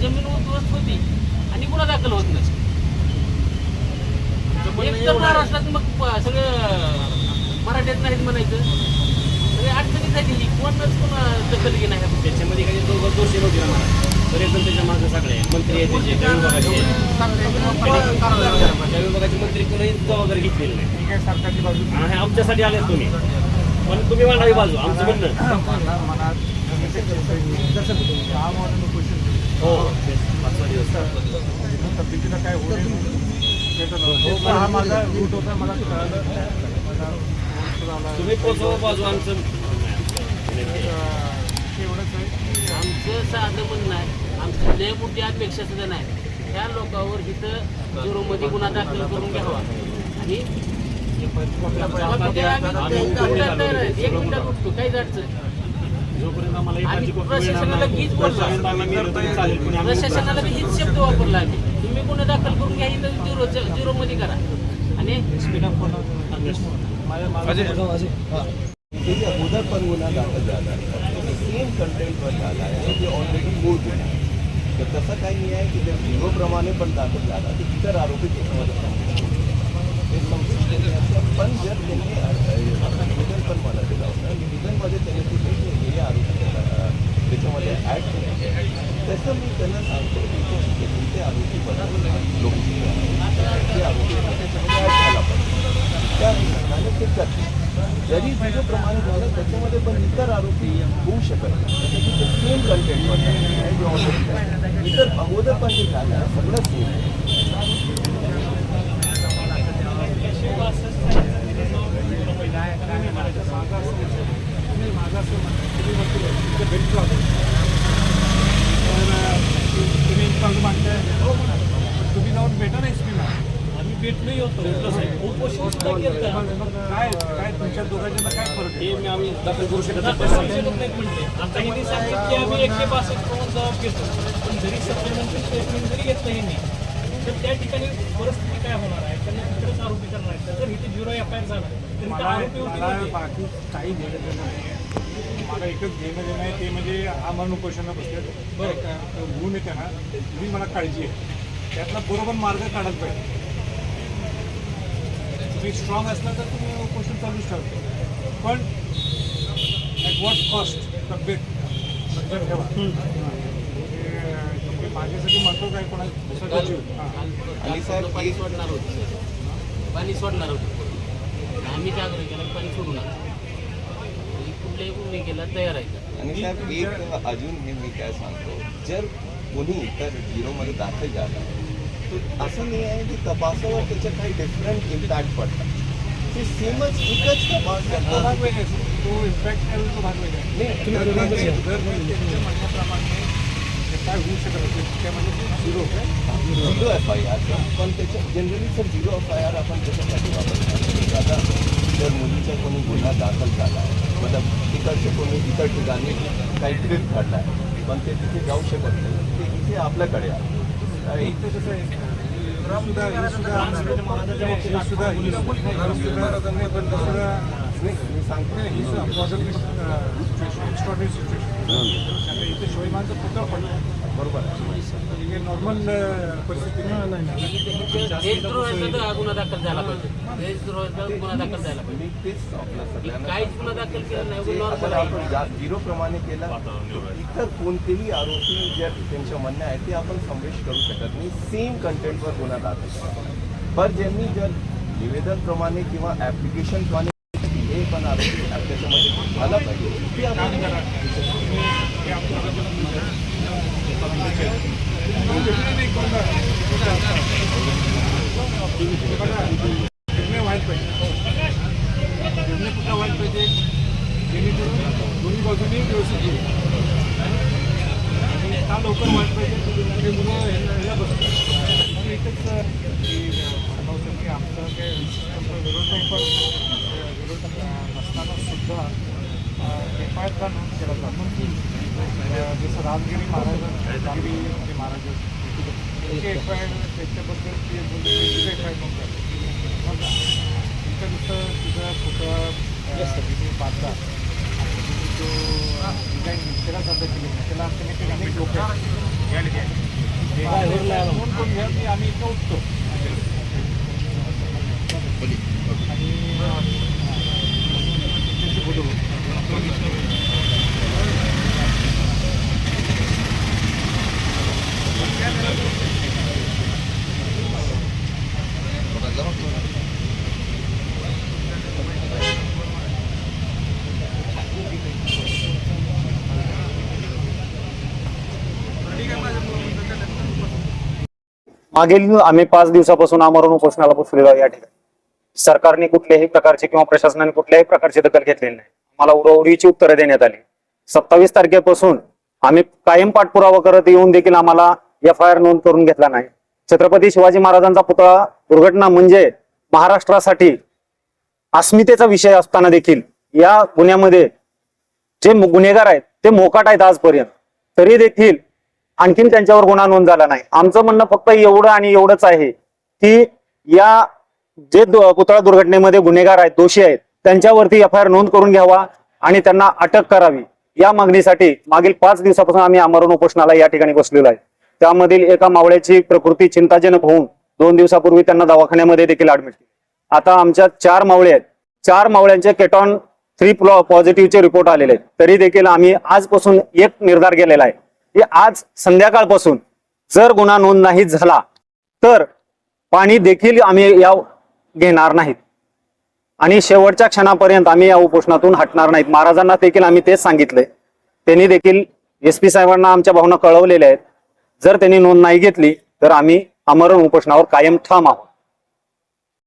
जमीन उद्ध्वस्त होती आणि गुन्हा दाखल होत नाही महाराष्ट्रात मग सगळं मराठ्यात नाहीत म्हणायचं अडचणीत आहे ही कोणच कोणा दखल घे नाही त्याच्यामध्ये काही दोघं दोषी नव्हते मला त्याच्यामागे सगळे मंत्री आहेत त्याचे त्या विभागाचे त्या विभागाचे मंत्री कोणीही जबाबदारी घेतलेली नाही सरकारची बाजू आमच्यासाठी आले तुम्ही पण तुम्ही मांडावी बाजू आमचं म्हणणं हो. पाचवा दिवस तब्येतीला काय होईल त्याचा हा माझा रूट होता मला कळालं. माझा phone सुद्धा आला. तुम्ही पोचवा बाजू आमचं. एवढंच आहे. आमचं साधं म्हणणं आहे. आमची लय मोठी अपेक्षा सुद्धा नाही. त्या लोकांवर इथं झिरोमध्ये गुन्हा दाखल करून घ्यावा. आणि एक मिनिटात काहीच अडचण जोपर्यंत आम्हाला ही आम्ही काळजी प्रशासनाला मिळणार हीच बोललो. तोपर्यंत आम्ही मेलो तरी चालेल पण आम्ही- प्रशासनाला बी हीच शब्द वापरला आम्ही. तुम्ही गुन्हा दाखल करून घ्या इथं झिरो झिरो मध्ये करा. आणि ते अगोदर पण गुन्हा दाखल झाला. सेम कंटेंटवर झाला आहे जे ऑलरेडी मूळ गुन्हा आहे. तर तसं काही नाही आहे की जर झिरोप्रमाणे पण दाखल झाला. तर इतर आरोपी त्याच्यामध्ये सामील होतील. हे समजून घेण्याचं पण जर त्यांनी अ, अ, निवेदन पण मला दिलं होतं निवेदनमध्ये त्यांनी ते त्याच्यामध्ये ॲड केले तसं मी त्यांना सांगतो की ते ठीक आहे, तुमचे आरोपी बनवले लोक ते आरोपी आहेत, त्याच्यामध्ये ॲड झाला पाहिजे त्या अनुषंगाने ते करतील जरी तुझं प्रमाण झालं त्याच्यामध्ये पण इतर आरोपी होऊ शकत नाही त्याच्यात ते सेम कंटेंटवर आहे जे already आहे. इतर अगोदर पण जे झालं सगळं सेम माझं असं म्हणणं आहे, तुम्ही वकील आहे, तुमच्या तर तुम्ही इन्कम मागताय तुम्ही जाऊन भेटा ना एसपीला आम्ही भेटलोही होतो भेटलो साहेब उपोषण सुद्धा केलं काय काय तुमच्या दोघांच्या काय फरक हे मी आम्ही दाखल करू शकत नाही म्हणते आता हिने सांगितलं की आम्ही एकशे बासष्ट प्रमाण जबाब घेतो पण जरी सप्लिमेंटरी स्टेटमेंट जरी घेतलं हिने तर त्या ठिकाणी परिस्थिती काय होणार आहे त्यांना तिकडेच आरोपी करणार आहे तर इथे झिरो एफ़ आय आर झाला तर आरोपी. बाकी काही घेणं नाही मला एकच घेणं देणं आहे ते म्हणजे आम्हाला उपोषणं बसले बरं. गुण येते ना तुम्ही मला काळजी आहे. त्यातला बरोबर मार्ग काढत पाहिजे. तुम्ही स्ट्रॉंग असला तर तुम्ही उपोषण चालूच ठेवतो पण ॲट वॉट कॉस्ट तब्येत लक्षात ठेवा. हे, माझ्यासाठी म्हणतो काय कोणा दुसऱ्याचा जीव. हां. आणि साहेब, पाणी सोडणार होतं. पाणी सोडणार होतं. आम्ही आग्रह केला पाणी सोडू नका. म्हणजे कुठल्याही भूमिकेला तयार आहे का आणि साहेब एक अजून हे मी काय सांगतो जर कोणी तर झिरोमध्ये दाखल झाला तर असं नाही आहे की तपासावर त्याचे काही डिफरंट इम्पॅक्ट पडतात ते सेमच एकच तपास तो करतात. भाग वेगळा आहे. तो इम्पॅक्ट आहे तो भाग वेगळा आहे. नाही, दर त्यांचे- दर त्यांच्या म्हणण्याप्रमाणे जे काय होऊ शकत असेल त्यामध्ये ते zero zero F I R पण त्याच्या generally sir zero F I R आपण त्याच्यासाठी वापरतो आता जर मुलीचा कोणी गुन्हा दाखल झाला आहे मतलब तिकडचे कोणी इतर ठिकाणी काही ट्रिप आहे पण ते तिथे जाऊ शकत नाही ते इथे आपल्याकडे आहे. कसं आहे सुद्धा सुद्धा पण दुसरा नाही मी सांगतो नाही, ही सुद्धा पॉझिटिव्ह सिच्युएशन एक्स्ट्रॉर्डनरी सिच्युएशन आता इथे शोईमानचं पुतळ पडलं बरोबर आहे. हे नॉर्मल परिस्थिती नाही देशद्रोहाचा तर हा गुन्हा दाखल झाला पाहिजे. देशद्रोहाचा गुन्हा दाखल झाला पाहिजे. मी तेच आपल्या सगळ्यांना काहीच गुन्हा दाखल केला नाही जे नॉर्मल अगर आहे आपण जा- झिरो प्रमाणे केला इतर कोणतेही आरोपी जर त्यांच्या म्हणणं आहे ते आपण संवेश करू शकत नाही. सेम कंटेंटवर गुन्हा दाखल. पण ज्यांनी जर निवेदनप्रमाणे किंवा ॲप्लिकेशनप्रमाणे हे पण आरोपी त्याच्यामध्ये झाला पाहिजे ते आपण हे आपलं निर्णय व्हायला पाहिजे निर्णय कुठला व्हायला पाहिजे दोन्ही बाजूनी व्यवस्थित होईल आणि का लवकर व्हायला पाहिजे. हे मुलं ह्याला बसतात आणि एकच की सांगावं की आमचं काही विरोध नाही पण विरोध नसताना सुद्धा एफ का नोंद केला जातो अं, जसं राजगिरी महाराज राजगिरी जे महाराज त्याचे एफ आय आर त्याच्याबद्दल ते बोलले एफ आय आर नोंद झाली मग तिथं नुसतं तुझा फोटो तुम्ही बांधला तो डिझाईन त्याला साध्य केली त्याला आमच्या अनेक लोक आहेत नोंद करून घ्या मी आम्ही इथं उठतो आणि मागील आम्ही पाच दिवसापासून आमरण उपोषणाला बसलेलो या ठिकाणी. सरकारने कुठल्याही प्रकारचे किंवा प्रशासनाने कुठल्याही प्रकारची दखल घेतलेली नाही. आम्हाला उडवडीची उत्तरं देण्यात आली. सत्तावीस तारखेपासून आम्ही कायम पाठपुरावा करत येऊन देखील आम्हाला एफ आय आर नोंद करून घेतला नाही. छत्रपती शिवाजी महाराजांचा पुतळा दुर्घटना म्हणजे महाराष्ट्रासाठी अस्मितेचा विषय असताना देखील या गुन्ह्यामध्ये जे गुन्हेगार आहेत ते मोकाट आहेत आजपर्यंत. तरी देखील आणखीन त्यांच्यावर गुन्हा नोंद झाला नाही. आमचं म्हणणं फक्त एवढं आणि एवढंच आहे की या जे पुतळा दुर्घटनेमध्ये गुन्हेगार आहेत दोषी आहेत त्यांच्यावरती एफ आय आर नोंद करून घ्यावा आणि त्यांना अटक करावी. या मागणीसाठी मागील पाच दिवसापासून आम्ही आमरण उपोषणाला या ठिकाणी बसलेलो आहे. त्यामधील एका मावळ्याची प्रकृती चिंताजनक होऊन दोन दिवसापूर्वी त्यांना दवाखान्यामध्ये देखील ऍडमिट केले. आता आमच्या चार मावळे आहेत. चार मावळ्यांचे केटॉन थ्री पॉझिटिव्हचे रिपोर्ट आलेले आहेत. तरी देखील आम्ही आजपासून एक निर्धार केलेला आहे. की आज संध्याकाळपासून जर गुन्हा नोंद नाही झाला तर पाणी देखील आम्ही या घेणार नाहीत. आणि शेवटच्या क्षणापर्यंत आम्ही या उपोषणातून हटणार नाहीत. महाराजांना देखील आम्ही तेच सांगितले. त्यांनी देखील एस पी साहेबांना आमच्या भावना कळवलेल्या आहेत. जर त्यांनी नोंद नाही घेतली तर आम्ही आमरण उपोषणावर कायम ठाम आहोत.